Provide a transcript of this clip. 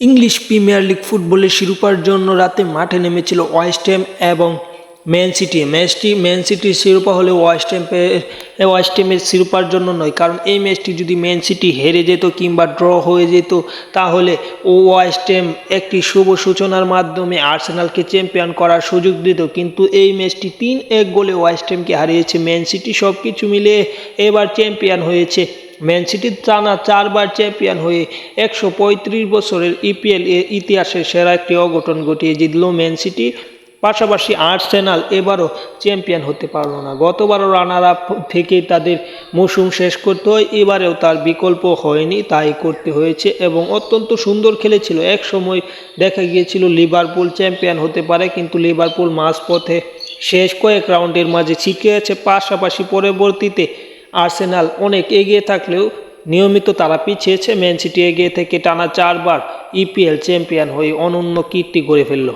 English premier league ফুটবলের শিরোপার জন্য রাতে মাঠে নেমেছিল ওয়েস্ট হ্যাম এবং ম্যান সিটি। ম্যাচটি ম্যান সিটির শিরোপা হলে ওয়েস্ট হ্যামে ওয়েস্ট হ্যামের শিরোপার জন্য নয়, কারণ এই ম্যাচটি যদি ম্যান সিটি হেরে যেত কিংবা ড্র হয়ে যেত, তাহলে ও ওয়েস্ট হ্যাম একটি শুভ সূচনার মাধ্যমে আর্সেনালকে চ্যাম্পিয়ন করার সুযোগ দিত। কিন্তু এই ম্যাচটি তিন এক গোলে ওয়েস্ট হ্যামকে হারিয়েছে ম্যান সিটি। সব কিছু মিলিয়ে এবার চ্যাম্পিয়ন হয়েছে ম্যান সিটির টানা চারবার চ্যাম্পিয়ন হয়ে একশো পঁয়ত্রিশ বছরের ইপিএল এর ইতিহাসের সেরা একটি অঘটন ঘটিয়ে জিতল ম্যান সিটি পাশাপাশি আর্সেনাল এবারও চ্যাম্পিয়ন হতে পারল না। গতবারও রানার আপ থেকেই তাদের মৌসুম শেষ করতে হয়, এবারেও তার বিকল্প হয়নি, তাই করতে হয়েছে এবং অত্যন্ত সুন্দর খেলেছিল। এক সময় দেখা গিয়েছিল লিভারপুল চ্যাম্পিয়ন হতে পারে, কিন্তু লিভারপুল মাঝপথে শেষ কয়েক রাউন্ডের মাঝে ছিটকে আছে, পাশাপাশি পরবর্তীতে আর্সেনাল অনেক এগিয়ে থাকলেও নিয়মিত তারা পিছিয়েছে ম্যান সিটি এগিয়ে থেকে টানা চারবার ইপিএল চ্যাম্পিয়ন হয়ে অনন্য কীর্তি গড়ে ফেলল।